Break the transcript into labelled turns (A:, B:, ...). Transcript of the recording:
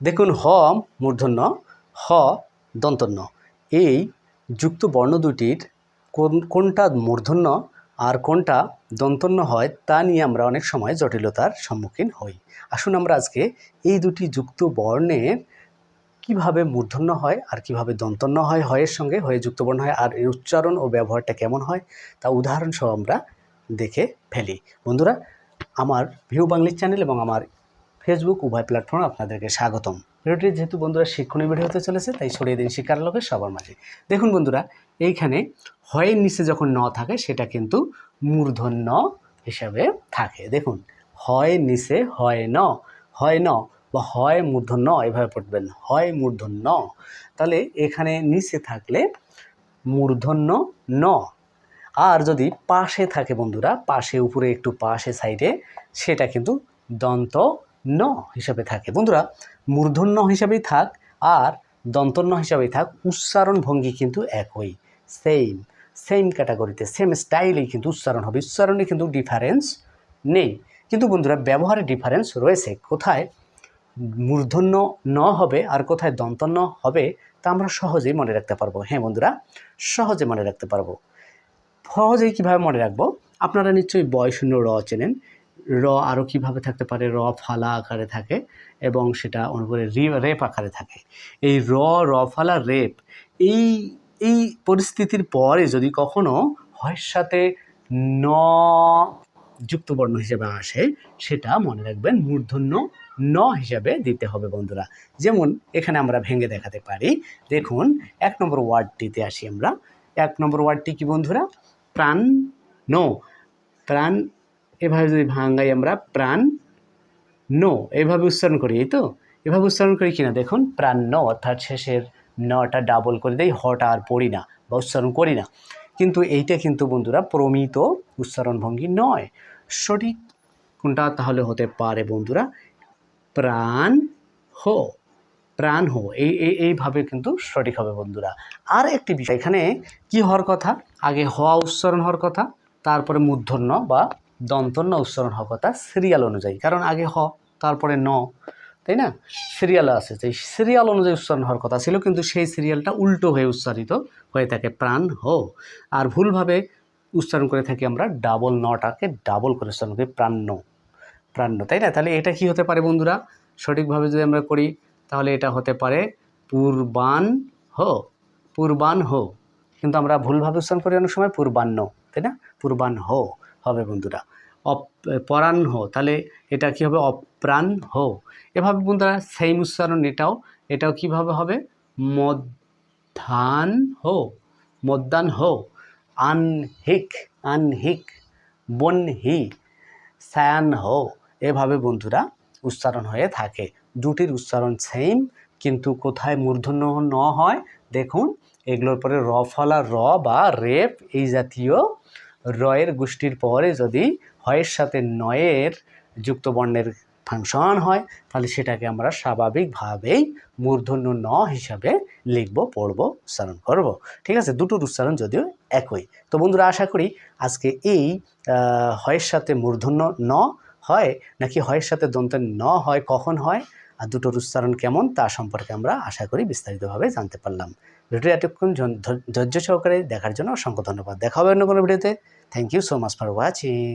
A: দেখুন হ মূর্ধন্য, হ দন্তন্য। এই যুক্ত বর্ণ দুটির কোন, কোনটা মূর্ধন্য আর কোনটা দন্তন্য হয় তা নিয়ে আমরা অনেক সময় জটিলতার সম্মুখীন হই। আসুন আমরা আজকে এই দুটি যুক্ত বর্ণের কীভাবে মূর্ধন্য হয় আর কীভাবে দন্তন্য হয়, হয়ের সঙ্গে হয়ে যুক্ত বর্ণ হয় আর এর উচ্চারণ ও ব্যবহারটা কেমন হয় তা উদাহরণসহ আমরা দেখে ফেলি। বন্ধুরা, আমার ভিউ বাংলিশ চ্যানেল এবং আমার ফেসবুক উভয় প্ল্যাটফর্মে আপনাদেরকে স্বাগতম। ভিডিওটি যেহেতু বন্ধুরা শিক্ষণীয় ভিডিও হতে চলেছে, তাই ছড়িয়ে দিন শিকার লোকের সবার মাঝে। দেখুন বন্ধুরা, এইখানে হয়ের নিচে যখন ন থাকে, সেটা কিন্তু মূর্ধন্য হিসাবে থাকে। দেখুন হয় নিচে হয় ন হয় ন বা হয় মূর্ধন্য, এভাবে পড়বেন, হয় মূর্ধন্য। তাহলে এখানে নিচে থাকলে মূর্ধন্য ন। আর যদি পাশে থাকে বন্ধুরা, পাশে, উপরে একটু পাশে সাইডে সেটা কিন্তু দন্ত ন হিসাবে থাকে। বন্ধুরা, মূর্ধন্য হিসাবেই থাক আর দন্তন্য হিসাবেই থাক, উচ্চারণ ভঙ্গি কিন্তু একই। সেম সেম ক্যাটাগরিতে সেম স্টাইলেই কিন্তু উচ্চারণ হবে। উচ্চারণে কিন্তু ডিফারেন্স নেই। কিন্তু বন্ধুরা, ব্যবহারে ডিফারেন্স রয়েছে। কোথায় মূর্ধন্য ন হবে আর কোথায় দন্তন্য হবে, তা আমরা সহজেই মনে রাখতে পারব। হ্যাঁ বন্ধুরা, সহজে মনে রাখতে পারব। সহজেই কীভাবে মনে রাখব? আপনারা নিশ্চয়ই বয় শূন্য র চেনেন। র আরও কীভাবে থাকতে পারে? র ফালা আকারে থাকে এবং সেটা অনুকূলে রি, রেপ আকারে থাকে। এই র র ফালা, রেপ এই এই পরিস্থিতির পরে যদি কখনো হয়ের সাথে ন যুক্তবর্ণ হিসেবে আসে, সেটা মনে রাখবেন মূর্ধন্য ন হিসাবে দিতে হবে বন্ধুরা। যেমন এখানে আমরা ভেঙে দেখাতে পারি। দেখুন, এক নম্বর ওয়ার্ডটিতে আসি আমরা। এক নম্বর ওয়ার্ডটি কি বন্ধুরা? প্রাণ, নো। প্রাণ এভাবে যদি ভাঙাই আমরা প্রাণ নো, এভাবে উচ্চারণ করি, এই তো? এভাবে উচ্চারণ করি কিনা? দেখুন, প্রাণ ন, অর্থাৎ শেষের নটা ডাবল করে দেই, হটা আর পড়ি না, বা উচ্চারণ করি না। কিন্তু এইটা কিন্তু বন্ধুরা প্রমিত উচ্চারণ ভঙ্গি নয়। সঠিক কোনটা তাহলে হতে পারে বন্ধুরা? প্রাণ হো প্রাণ হো, এই এইভাবে কিন্তু সঠিক হবে বন্ধুরা। আর একটি বিষয়, এখানে কি হওয়ার কথা? আগে হওয়া উচ্চারণ হওয়ার কথা, তারপরে মূর্ধন্য বা দন্তন্য উচ্চারণ হওয়ার কথা সিরিয়াল অনুযায়ী। কারণ আগে হ, তারপরে ন, তাই না? সিরিয়াল আছে যে সিরিয়াল অনুযায়ী উচ্চারণ হওয়ার কথা ছিল, কিন্তু সেই সিরিয়ালটা উল্টো হয়ে উচ্চারিত হয়ে থাকে প্রাণ হো। আর ভুলভাবে উচ্চারণ করে থাকি আমরা ডাবল নটাকে ডাবল করে উচ্চারণ করি প্রাণ্য প্রাণ্য তাই না? তাহলে এটা কি হতে পারে বন্ধুরা? সঠিকভাবে যদি আমরা করি, তাহলে এটা হতে পারে পূর্বান হো। পূর্বান হো। কিন্তু আমরা ভুলভাবে উচ্চারণ করি অনেক সময় পূর্বান্ন, তাই না? পূর্বান হো। হবে বন্ধুরা। অপ পরাণ হো, তাহলে এটা কি হবে? অপ্রাণ হো। এভাবে বন্ধুরা সেম উচ্চারণ এটাও এটাও কীভাবে হবে? মধ্যান হো মধ্যান হো। আনহিক আনহিক, বনহি, সায়ান হো। এভাবে বন্ধুরা উচ্চারণ হয়ে থাকে। দুটির উচ্চারণ সেম কিন্তু কোথায় মূর্ধন্য ন হয়? দেখুন, এগুলোর পরে র ফলা র বা রেপ এই জাতীয় রয়ের গোষ্ঠীর পরে যদি হয়ের সাথে নয়ের যুক্ত বর্ণের ফাংশন হয়, তাহলে সেটাকে আমরা স্বাভাবিকভাবেই মূর্ধন্য ন হিসাবে লিখব, পড়ব, উচ্চারণ করব। ঠিক আছে? দুটোর উচ্চারণ যদিও একই। তো বন্ধুরা, আশা করি আজকে এই হয়ের সাথে মূর্ধন্য ন হয়, নাকি হয়ের সাথে দন্তের ন হয়, কখন হয়? আর দুটোর উচ্চারণ কেমন তা সম্পর্কে আমরা আশা করি বিস্তারিতভাবে জানতে পারলাম। ভিডিওটি এতক্ষণ ধৈর্য সহকারে দেখার জন্য অসংখ্য ধন্যবাদ। দেখা হবে অন্য কোনো ভিডিওতে। Thank you so much for watching